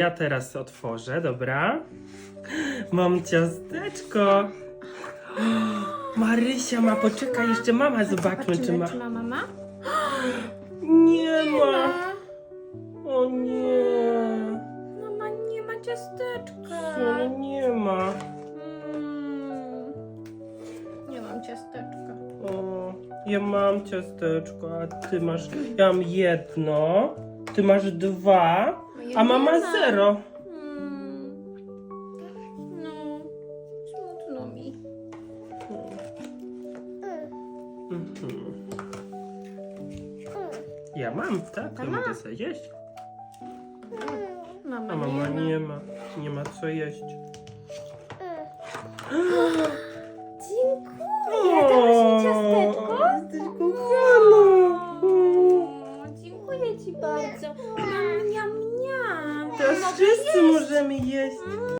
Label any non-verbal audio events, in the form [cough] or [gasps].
Ja teraz otworzę, dobra? Mam ciasteczko. [gasps] Marysia ma, poczekaj, jeszcze mama zobaczmy, czy ma. Czy ma mama? [gasps] Nie ma. O nie. Mama nie ma ciasteczka. Co, nie ma. Mm. Nie mam ciasteczka. O, ja mam ciasteczko, a ty masz. Ja mam jedno, ty masz dwa, a mama Jedyna. zero. Mm. No, smutno mi. Mhm. Ja mam, tak? Ja mogę sobie jeść. Mama, A mama nie ma. nie ma. Nie ma co jeść. [gasps] [gasps] dziękuję ci bardzo. Miam, miam, miam. Teraz wszyscy możemy jeść.